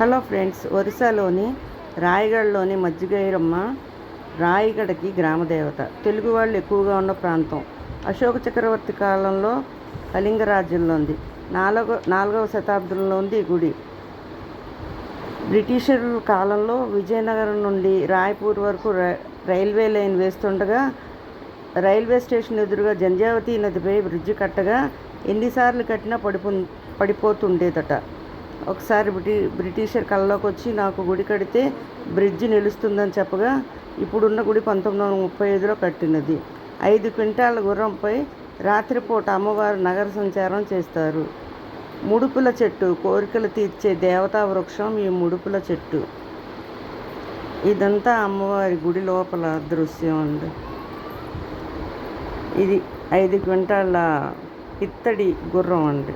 Hello friends ఒరిస్సాలోని రాయగఢలోని Majjigauramma రాయగఢకి గ్రామదేవత తెలుగు వాళ్ళు ఎక్కువగా ఉన్న ప్రాంతం. అశోక చక్రవర్తి కాలంలో కళింగ రాజ్యంలో ఉంది నాలుగో నాలుగవ శతాబ్దంలో ఉంది గుడి. బ్రిటిషర్ల కాలంలో విజయనగరం నుండి రాయ్పూర్ వరకు రైల్వే లైన్ వేస్తుండగా రైల్వే స్టేషన్ ఎదురుగా జంజావతి నదిపై బ్రిడ్జి కట్టగా ఎన్నిసార్లు కట్టినా పడిపో పడిపోతుండేదట. ఒకసారి బ్రిటి బ్రిటిషర్ కళ్ళలోకి వచ్చి నాకు గుడి కడితే బ్రిడ్జి నిలుస్తుందని చెప్పగా ఇప్పుడున్న గుడి పంతొమ్మిది వందల ముప్పై ఐదులో కట్టినది. ఐదు క్వింటాల గుర్రంపై రాత్రిపూట అమ్మవారు నగర సంచారం చేస్తారు. ముడుపుల చెట్టు కోరికలు తీర్చే దేవతా వృక్షం ఈ ముడుపుల చెట్టు. ఇదంతా అమ్మవారి గుడి లోపల దృశ్యం అండి. ఇది ఐదు క్వింటాల ఇత్తడి గుర్రం అండి.